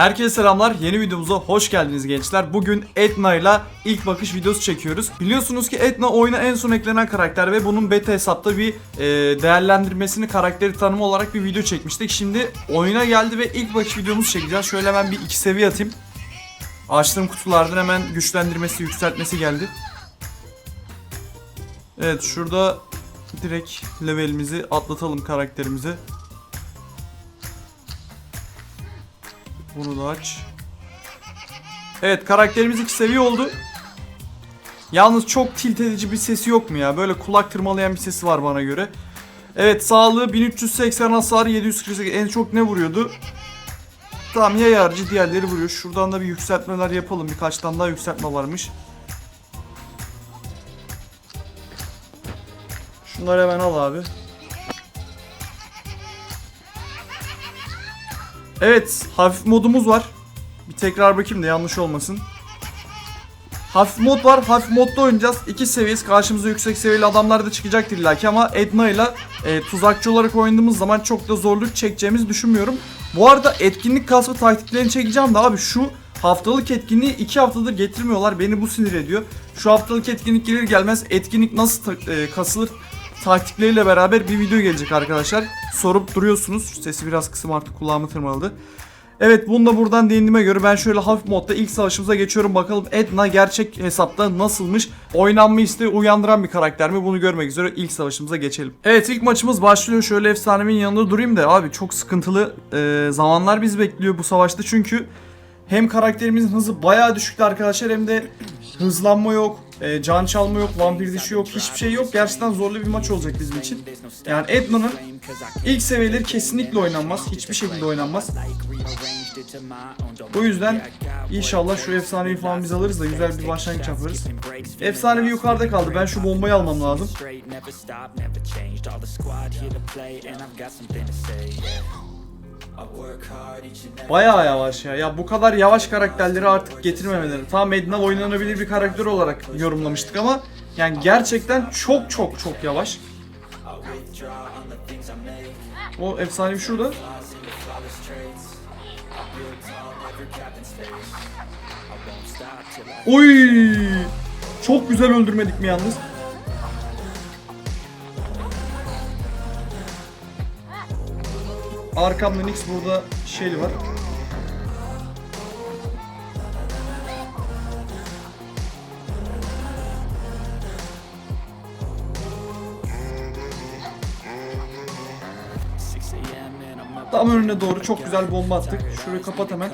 Herkese selamlar. Yeni videomuza hoş geldiniz gençler. Bugün Etna ile ilk bakış videosu çekiyoruz. Biliyorsunuz ki Etna oyuna en son eklenen karakter ve bunun beta hesapta bir e, değerlendirmesini, karakteri tanımı olarak bir video çekmiştik. Şimdi oyuna geldi ve ilk bakış videomuzu çekeceğiz. Şöyle hemen bir iki seviye atayım. Açtığım kutulardan hemen güçlendirmesi, yükseltmesi geldi. Evet şurada direkt levelimizi atlatalım karakterimizi. Bunu da aç. Evet karakterimiz iki seviye oldu. Yalnız çok tilt edici bir sesi yok mu ya? Böyle kulak tırmalayan bir sesi var bana göre. Evet sağlığı 1380 hasar 748 en çok ne vuruyordu? Tamam yay harcı diğerleri vuruyor. Şuradan da bir yükseltmeler yapalım. Birkaç tane daha yükseltme varmış. Şunları hemen al abi. Evet, hafif modumuz var. Bir tekrar bakayım da yanlış olmasın. Hafif mod var. Hafif modda oynayacağız. İki seviyesi karşımıza yüksek seviyeli adamlar da çıkacaktır illaki ama Edna ile e, tuzakçı olarak oynadığımız zaman çok da zorluk çekeceğimizi düşünmüyorum. Bu arada etkinlik kasma taktiklerini çekeceğim de abi şu haftalık etkinliği iki haftadır getirmiyorlar. Beni bu sinir ediyor. Şu haftalık etkinlik gelir gelmez etkinlik nasıl e, kasılır taktikleriyle beraber bir video gelecek arkadaşlar. Sorup duruyorsunuz. Sesi biraz kısım artık kulağımı tırmaladı. Evet bunu da buradan değindiğime göre ben şöyle hafif modda ilk savaşımıza geçiyorum. Bakalım Edna gerçek hesapta nasılmış? Oynanma isteği uyandıran bir karakter mi? Bunu görmek üzere ilk savaşımıza geçelim. Evet ilk maçımız başlıyor. Şöyle efsanemin yanında durayım da abi çok sıkıntılı e, zamanlar biz bekliyor bu savaşta. Çünkü hem karakterimizin hızı bayağı düşüktü arkadaşlar hem de hızlanma yok, e, can çalma yok, vampir dişi yok, hiçbir şey yok. Gerçekten zorlu bir maç olacak bizim için. Yani Edna'nın ilk seviyeleri kesinlikle oynanmaz. Hiçbir şekilde oynanmaz. Bu yüzden inşallah şu efsanevi falan biz alırız da güzel bir başlangıç yaparız. Efsanevi yukarıda kaldı. Ben şu bombayı almam lazım. Bayağı yavaş ya. Ya bu kadar yavaş karakterleri artık getirmemeleri. Tam Edna oynanabilir bir karakter olarak yorumlamıştık ama yani gerçekten çok çok çok yavaş. O efsanevi şurada. Oy! Çok güzel öldürmedik mi yalnız? Arkamda Nix burada şey var. Tam önüne doğru çok güzel bomba attık. Şurayı kapat hemen.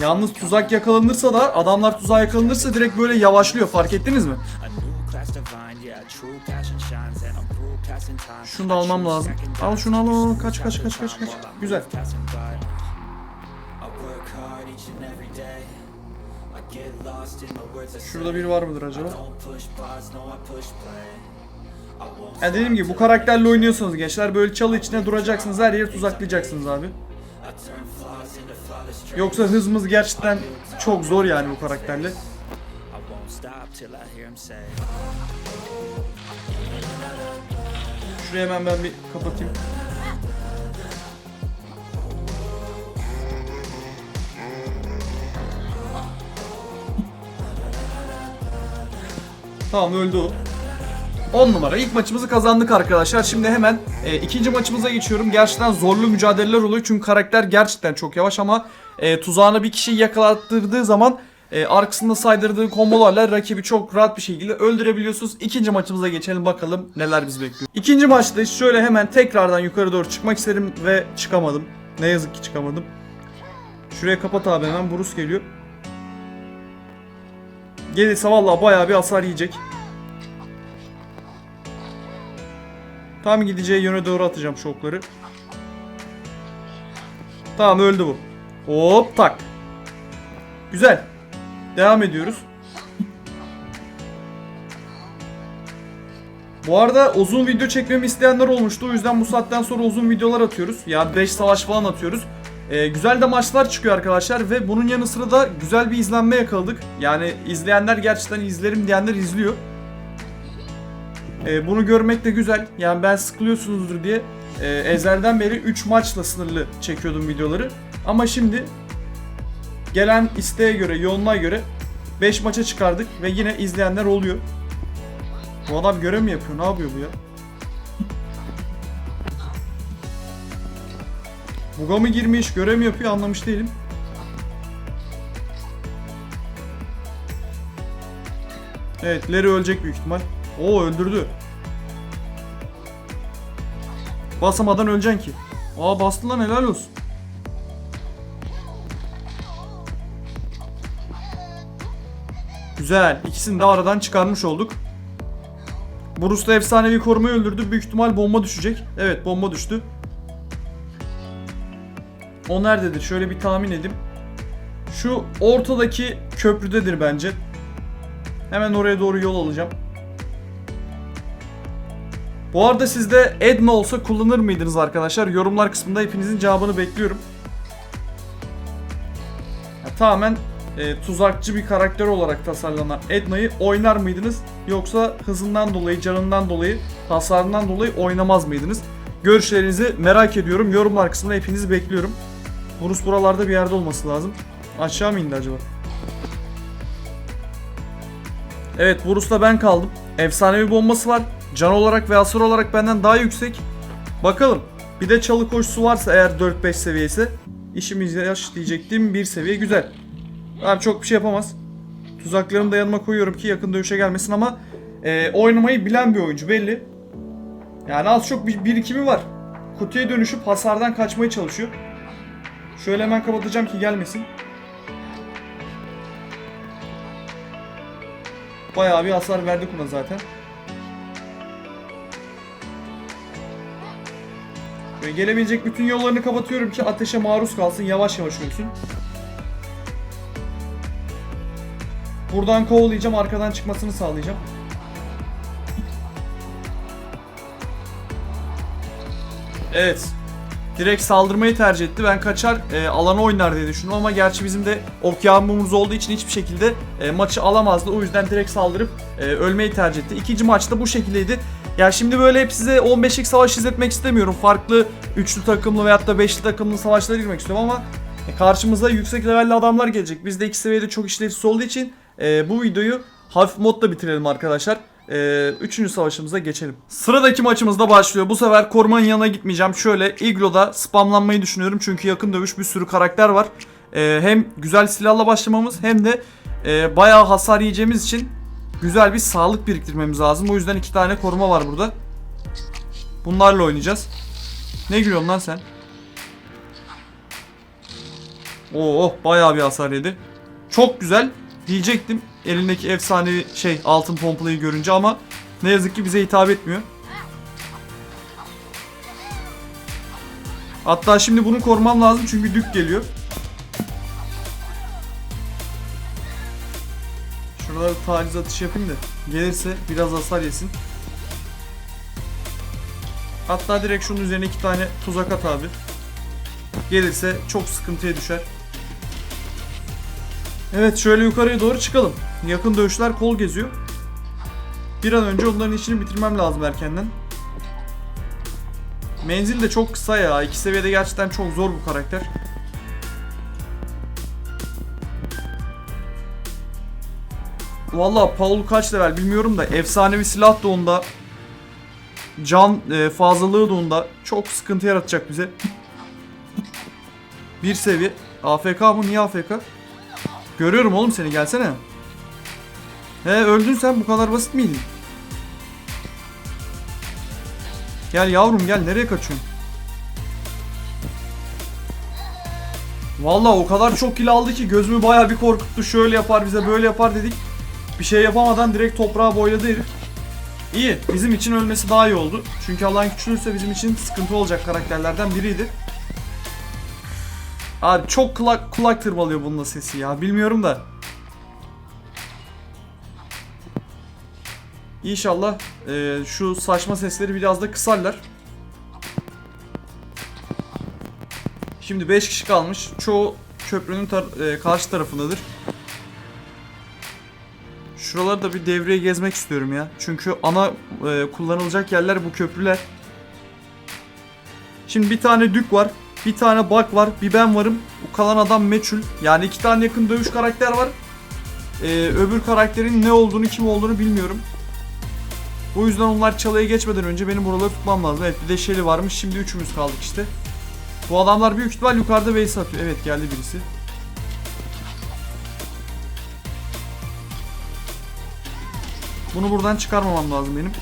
Yalnız tuzak yakalanırsa da adamlar tuzağa yakalanırsa direkt böyle yavaşlıyor fark ettiniz mi? Şunu da almam lazım. Al şunu al al kaç kaç kaç kaç kaç. Güzel. Şurada biri var mıdır acaba? Ya dediğim gibi bu karakterle oynuyorsanız gençler böyle çalı içine duracaksınız her yeri tuzaklayacaksınız abi. Yoksa hızımız gerçekten çok zor yani bu karakterle. Şuraya hemen ben bir kapatayım. Tamam öldü o. 10 numara. İlk maçımızı kazandık arkadaşlar. Şimdi hemen e, ikinci maçımıza geçiyorum. Gerçekten zorlu mücadeleler oluyor. Çünkü karakter gerçekten çok yavaş ama e, tuzağına bir kişiyi yakalattırdığı zaman e, arkasında saydırdığı kombolarla rakibi çok rahat bir şekilde öldürebiliyorsunuz. İkinci maçımıza geçelim bakalım neler bizi bekliyor. İkinci maçta şöyle hemen tekrardan yukarı doğru çıkmak istedim ve çıkamadım. Ne yazık ki çıkamadım. Şuraya kapat abi hemen. Burus geliyor. Gelirse vallahi bayağı bir hasar yiyecek. Tam gideceği yöne doğru atacağım şokları. Tamam öldü bu. Hop tak. Güzel. Devam ediyoruz. Bu arada uzun video çekmemi isteyenler olmuştu. O yüzden bu saatten sonra uzun videolar atıyoruz. Yani 5 savaş falan atıyoruz. Ee, güzel de maçlar çıkıyor arkadaşlar ve bunun yanı sıra da güzel bir izlenme yakaladık. Yani izleyenler gerçekten izlerim diyenler izliyor. Ee, bunu görmek de güzel. Yani ben sıkılıyorsunuzdur diye e, ezelden beri 3 maçla sınırlı çekiyordum videoları. Ama şimdi gelen isteğe göre, yoğunluğa göre 5 maça çıkardık ve yine izleyenler oluyor. Bu adam görev mi yapıyor? Ne yapıyor bu ya? Buga mı girmiş, görev mi yapıyor anlamış değilim. Evet, Larry ölecek büyük ihtimal. Oo öldürdü. Basamadan öleceksin ki. Aa bastı lan helal olsun. Güzel. İkisini de aradan çıkarmış olduk. Bruce da efsanevi korumayı öldürdü. Büyük ihtimal bomba düşecek. Evet bomba düştü. O nerededir? Şöyle bir tahmin edeyim. Şu ortadaki köprüdedir bence. Hemen oraya doğru yol alacağım. Bu arada sizde Edna olsa kullanır mıydınız arkadaşlar? Yorumlar kısmında hepinizin cevabını bekliyorum. Ya, tamamen e, tuzakçı bir karakter olarak tasarlanan Edna'yı oynar mıydınız? Yoksa hızından dolayı, canından dolayı, hasarından dolayı oynamaz mıydınız? Görüşlerinizi merak ediyorum. Yorumlar kısmında hepinizi bekliyorum. Bruce buralarda bir yerde olması lazım. Aşağı mı indi acaba? Evet Bruce'la ben kaldım. Efsanevi bombası var. Can olarak ve hasar olarak benden daha yüksek. Bakalım. Bir de çalı koşusu varsa eğer 4-5 seviyesi. İşimiz yaş diyecektim. Bir seviye güzel. Abi çok bir şey yapamaz. Tuzaklarımı da yanıma koyuyorum ki yakın dövüşe gelmesin ama e, oynamayı bilen bir oyuncu belli. Yani az çok bir birikimi var. Kutuya dönüşüp hasardan kaçmaya çalışıyor. Şöyle hemen kapatacağım ki gelmesin. Bayağı bir hasar verdik ona zaten. Ve gelebilecek bütün yollarını kapatıyorum ki ateşe maruz kalsın, yavaş yavaş ölsün. Buradan kovalayacağım, arkadan çıkmasını sağlayacağım. Evet. Direkt saldırmayı tercih etti. Ben kaçar e, alana oynar diye düşündüm ama gerçi bizim de okyanumuz olduğu için hiçbir şekilde e, maçı alamazdı. O yüzden direkt saldırıp e, ölmeyi tercih etti. İkinci maçta bu şekildeydi. Ya şimdi böyle hep size 15'lik savaş izletmek istemiyorum. Farklı üçlü takımlı veyahut da beşli takımlı savaşlara girmek istiyorum ama e, karşımıza yüksek levelli adamlar gelecek. Biz de iki seviyede çok işlevsiz olduğu için e, bu videoyu hafif modda bitirelim arkadaşlar. Ee, üçüncü savaşımıza geçelim. Sıradaki maçımız da başlıyor. Bu sefer korumanın yanına gitmeyeceğim. Şöyle Iglo'da spamlanmayı düşünüyorum. Çünkü yakın dövüş bir sürü karakter var. Ee, hem güzel silahla başlamamız hem de e, bayağı hasar yiyeceğimiz için güzel bir sağlık biriktirmemiz lazım. O yüzden iki tane koruma var burada. Bunlarla oynayacağız. Ne gülüyorsun lan sen? Oo oh, bayağı bir hasar yedi. Çok güzel diyecektim elindeki efsanevi şey altın pompalıyı görünce ama ne yazık ki bize hitap etmiyor. Hatta şimdi bunu korumam lazım çünkü dük geliyor. Şuralara taciz atış yapayım da gelirse biraz hasar yesin. Hatta direkt şunun üzerine iki tane tuzak at abi. Gelirse çok sıkıntıya düşer. Evet şöyle yukarıya doğru çıkalım. Yakın dövüşler kol geziyor. Bir an önce onların işini bitirmem lazım erkenden. Menzil de çok kısa ya. İki seviyede gerçekten çok zor bu karakter. Valla Paul kaç level bilmiyorum da efsanevi silah da onda. Can e, fazlalığı da onda. Çok sıkıntı yaratacak bize. Bir seviye. AFK mı? Niye AFK? Görüyorum oğlum seni gelsene. He öldün sen bu kadar basit miydin? Gel yavrum gel nereye kaçıyorsun? Vallahi o kadar çok kill aldı ki gözümü baya bir korkuttu. Şöyle yapar bize böyle yapar dedik. Bir şey yapamadan direkt toprağa boyladı herif. İyi bizim için ölmesi daha iyi oldu. Çünkü Allah'ın küçülürse bizim için sıkıntı olacak karakterlerden biriydi. Abi çok kulak kulak tırmalıyor bununla sesi ya. Bilmiyorum da. İnşallah e, şu saçma sesleri biraz da kısarlar. Şimdi 5 kişi kalmış. Çoğu köprünün tar- e, karşı tarafındadır. Şuraları da bir devreye gezmek istiyorum ya. Çünkü ana e, kullanılacak yerler bu köprüler. Şimdi bir tane Dük var. Bir tane Bak var. Bir ben varım. Bu kalan adam meçhul. Yani iki tane yakın dövüş karakter var. Ee, öbür karakterin ne olduğunu kim olduğunu bilmiyorum. O yüzden onlar çalıya geçmeden önce benim buraları tutmam lazım. Evet bir de Shelly varmış. Şimdi üçümüz kaldık işte. Bu adamlar büyük ihtimal yukarıda base atıyor. Evet geldi birisi. Bunu buradan çıkarmamam lazım benim.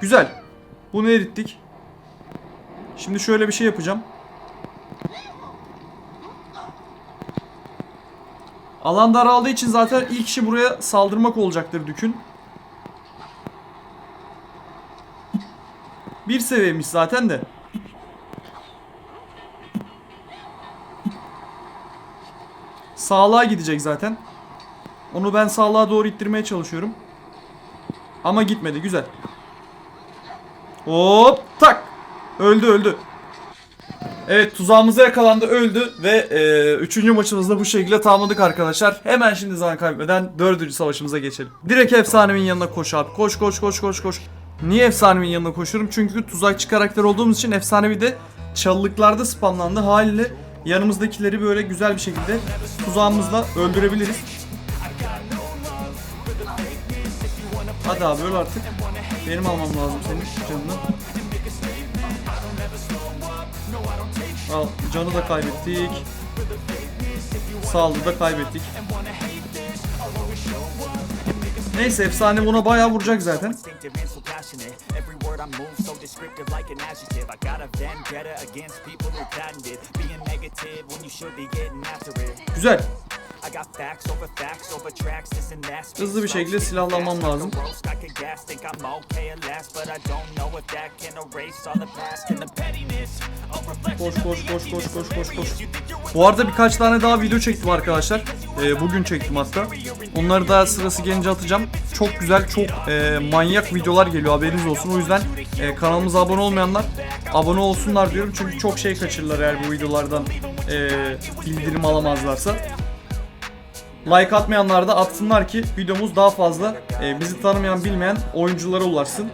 Güzel. Bunu erittik. Şimdi şöyle bir şey yapacağım. Alan daraldığı için zaten ilk işi buraya saldırmak olacaktır Dük'ün. Bir seviyemiş zaten de. Sağlığa gidecek zaten. Onu ben sağlığa doğru ittirmeye çalışıyorum. Ama gitmedi. Güzel. Hop tak. Öldü öldü. Evet tuzağımıza yakalandı öldü ve e, üçüncü maçımızda bu şekilde tamamladık arkadaşlar. Hemen şimdi zaman kaybetmeden dördüncü savaşımıza geçelim. Direkt efsanemin yanına koş abi. Koş koş koş koş koş. Niye efsanemin yanına koşuyorum? Çünkü tuzakçı karakter olduğumuz için efsanevi de çalılıklarda spamlandı. Haliyle yanımızdakileri böyle güzel bir şekilde tuzağımızla öldürebiliriz. Hadi abi öl artık. Benim almam lazım senin canını. Al canı da kaybettik. Sağlığı da kaybettik. Neyse efsane buna bayağı vuracak zaten. Güzel. Hızlı bir şekilde silahlanmam lazım. Reflection Koş koş koş koş koş koş koş. Bu arada birkaç tane daha video çektim arkadaşlar. Ee, bugün çektim hatta. Onları da sırası gelince atacağım. Çok güzel, çok e, manyak videolar geliyor haberiniz olsun. O yüzden e, kanalımıza abone olmayanlar abone olsunlar diyorum. Çünkü çok şey kaçırırlar eğer bu videolardan e, bildirim alamazlarsa. Like atmayanlar da atsınlar ki videomuz daha fazla e, bizi tanımayan bilmeyen oyunculara ulaşsın.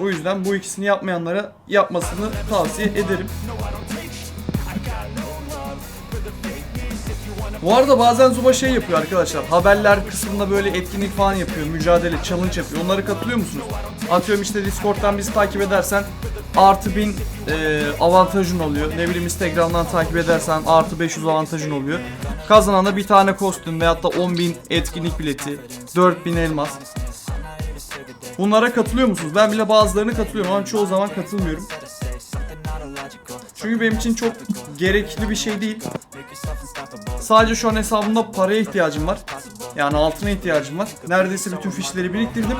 O yüzden bu ikisini yapmayanlara yapmasını tavsiye ederim. Bu arada bazen Zuba şey yapıyor arkadaşlar. Haberler kısmında böyle etkinlik falan yapıyor. Mücadele, challenge yapıyor. Onları katılıyor musunuz? Atıyorum işte Discord'dan bizi takip edersen artı 1000 e, avantajın oluyor. Ne bileyim Instagram'dan takip edersen artı 500 avantajın oluyor. Kazanana bir tane kostüm veyahut da 10.000 etkinlik bileti, 4000 elmas. Bunlara katılıyor musunuz? Ben bile bazılarını katılıyorum ama çoğu zaman katılmıyorum. Çünkü benim için çok gerekli bir şey değil. Sadece şu an hesabımda paraya ihtiyacım var. Yani altına ihtiyacım var. Neredeyse bütün fişleri biriktirdim.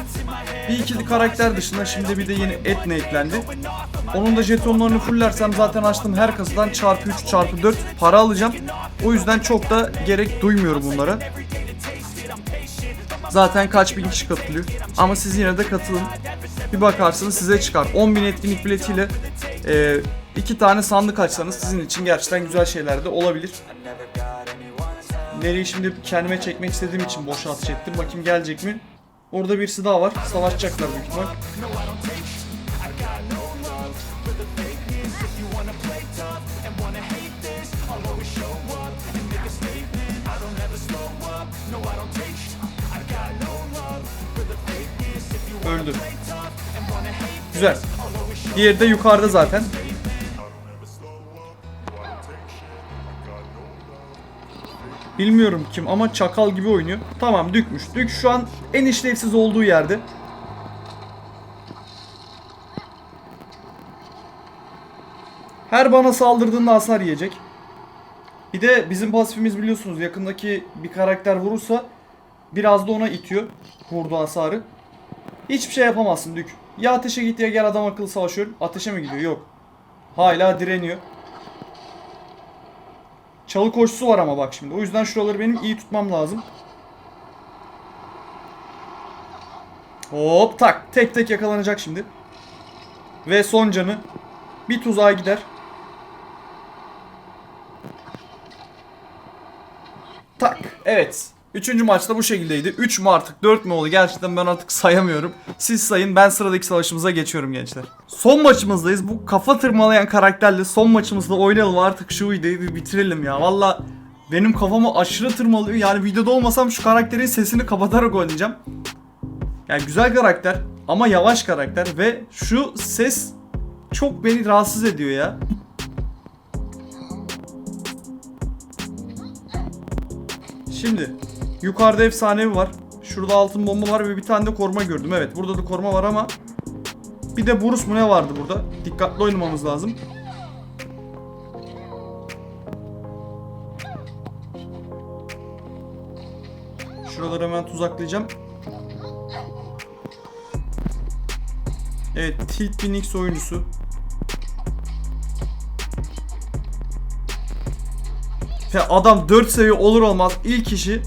Bir ikili karakter dışında şimdi bir de yeni Etne eklendi. Onun da jetonlarını fullersem zaten açtığım her kasadan çarpı 3 çarpı 4 para alacağım. O yüzden çok da gerek duymuyorum bunlara. Zaten kaç bin kişi katılıyor. Ama siz yine de katılın. Bir bakarsınız size çıkar. 10.000 etkinlik biletiyle e, iki tane sandık açsanız sizin için gerçekten güzel şeyler de olabilir. Nereye şimdi kendime çekmek istediğim için boşa atış ettim. Bakayım gelecek mi? Orada birisi daha var. Savaşacaklar büyük ihtimal. Öldü. Güzel. Diğeri de yukarıda zaten. Bilmiyorum kim ama çakal gibi oynuyor. Tamam dükmüş. Dük şu an en işlevsiz olduğu yerde. Her bana saldırdığında hasar yiyecek. Bir de bizim pasifimiz biliyorsunuz yakındaki bir karakter vurursa biraz da ona itiyor vurduğu hasarı. Hiçbir şey yapamazsın Dük. Ya ateşe git ya gel adam akıllı savaşıyorum. Ateşe mi gidiyor? Yok. Hala direniyor. Çalı koşusu var ama bak şimdi. O yüzden şuraları benim iyi tutmam lazım. Hop tak. Tek tek yakalanacak şimdi. Ve son canı. Bir tuzağa gider. Tak. Evet. Üçüncü maçta bu şekildeydi. 3 mü artık 4 mü oldu gerçekten ben artık sayamıyorum. Siz sayın ben sıradaki savaşımıza geçiyorum gençler. Son maçımızdayız. Bu kafa tırmalayan karakterle son maçımızda oynayalım artık şu videoyu bir bitirelim ya. Valla benim kafamı aşırı tırmalıyor. Yani videoda olmasam şu karakterin sesini kapatarak oynayacağım. Yani güzel karakter ama yavaş karakter ve şu ses çok beni rahatsız ediyor ya. Şimdi yukarıda efsanevi var. Şurada altın bomba var ve bir tane de koruma gördüm. Evet burada da koruma var ama bir de Burus mu ne vardı burada? Dikkatli oynamamız lazım. Şuraları hemen tuzaklayacağım. Evet, Tilt Phoenix oyuncusu. Ve adam 4 seviye olur olmaz ilk işi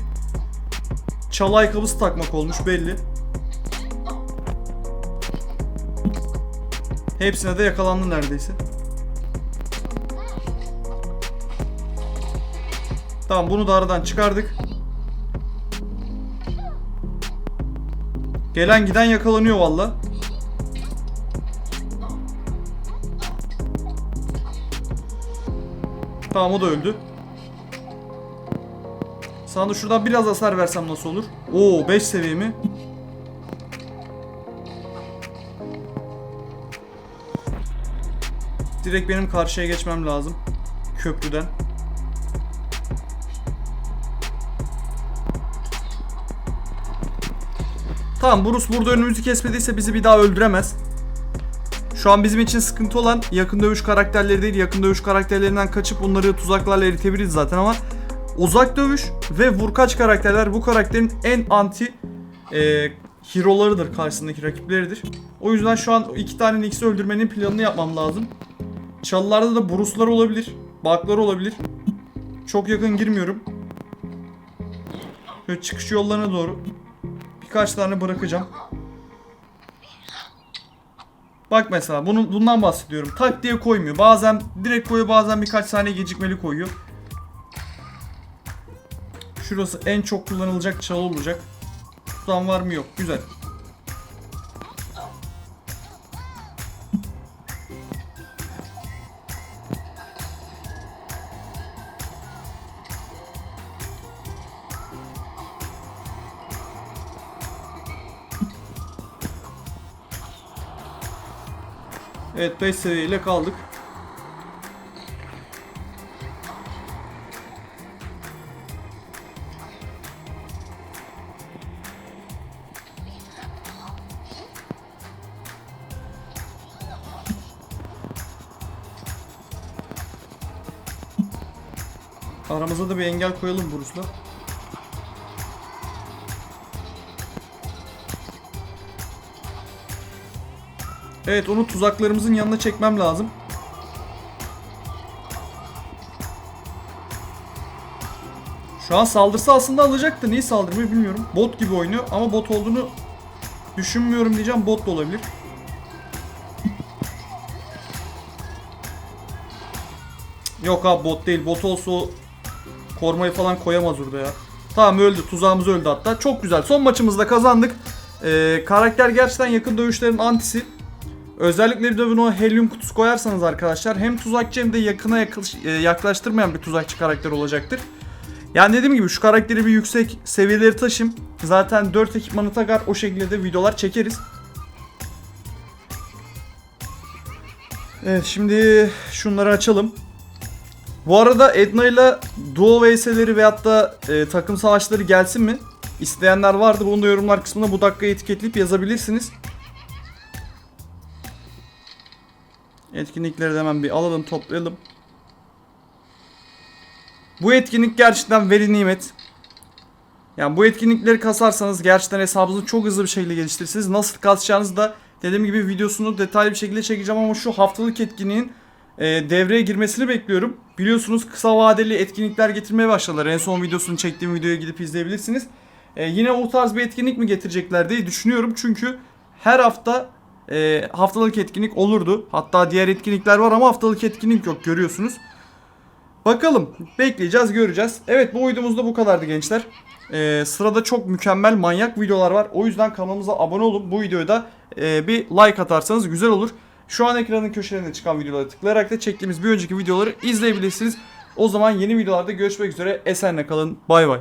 çalı ayakkabısı takmak olmuş belli. Hepsine de yakalandı neredeyse. Tamam bunu da aradan çıkardık. Gelen giden yakalanıyor valla. Tamam o da öldü. Sana da şuradan biraz hasar versem nasıl olur? Oo 5 seviye mi? Direkt benim karşıya geçmem lazım. Köprüden. Tamam Bruce burada önümüzü kesmediyse bizi bir daha öldüremez. Şu an bizim için sıkıntı olan yakın dövüş karakterleri değil. Yakın dövüş karakterlerinden kaçıp bunları tuzaklarla eritebiliriz zaten ama uzak dövüş ve vurkaç karakterler bu karakterin en anti e, hero'larıdır karşısındaki rakipleridir. O yüzden şu an iki tane Nix'i öldürmenin planını yapmam lazım. Çalılarda da Bruce'lar olabilir. Baklar olabilir. Çok yakın girmiyorum. Şöyle çıkış yollarına doğru birkaç tane bırakacağım. Bak mesela bunu, bundan bahsediyorum. Tak diye koymuyor. Bazen direkt koyuyor bazen birkaç saniye gecikmeli koyuyor. Şurası en çok kullanılacak çalı olacak. Tutan var mı yok. Güzel. Evet 5 seviyeyle kaldık. Aramıza da bir engel koyalım Bruce'la. Evet onu tuzaklarımızın yanına çekmem lazım. Şu an saldırsa aslında alacaktı. Niye saldırmıyor bilmiyorum. Bot gibi oynuyor ama bot olduğunu düşünmüyorum diyeceğim. Bot da olabilir. Yok abi bot değil. Bot olsa kormayı falan koyamaz orada ya. Tamam öldü. Tuzağımız öldü hatta. Çok güzel. Son maçımızda kazandık. Ee, karakter gerçekten yakın dövüşlerin antisi. Özellikle bir de bunu helyum kutusu koyarsanız arkadaşlar hem tuzakçı hem de yakına yakış- e, yaklaştırmayan bir tuzakçı karakter olacaktır. Yani dediğim gibi şu karakteri bir yüksek seviyeleri taşım. Zaten 4 ekipmanı takar o şekilde de videolar çekeriz. Evet şimdi şunları açalım. Bu arada Edna ile duo vs'leri veyahut da e, takım savaşları gelsin mi? İsteyenler vardı. Bunu da yorumlar kısmına bu dakikayı etiketleyip yazabilirsiniz. Etkinlikleri de hemen bir alalım toplayalım. Bu etkinlik gerçekten veri nimet. Yani bu etkinlikleri kasarsanız gerçekten hesabınızı çok hızlı bir şekilde geliştirirsiniz. Nasıl kasacağınızı da dediğim gibi videosunu detaylı bir şekilde çekeceğim ama şu haftalık etkinliğin e, devreye girmesini bekliyorum. Biliyorsunuz kısa vadeli etkinlikler getirmeye başladılar. En son videosunu çektiğim videoya gidip izleyebilirsiniz. E, yine o tarz bir etkinlik mi getirecekler diye düşünüyorum. Çünkü her hafta e, haftalık etkinlik olurdu. Hatta diğer etkinlikler var ama haftalık etkinlik yok görüyorsunuz. Bakalım bekleyeceğiz göreceğiz. Evet bu videomuz da bu kadardı gençler. Ee, sırada çok mükemmel manyak videolar var. O yüzden kanalımıza abone olun. Bu videoya da e, bir like atarsanız güzel olur. Şu an ekranın köşelerinde çıkan videolara tıklayarak da çektiğimiz bir önceki videoları izleyebilirsiniz. O zaman yeni videolarda görüşmek üzere. Esenle kalın. Bay bay.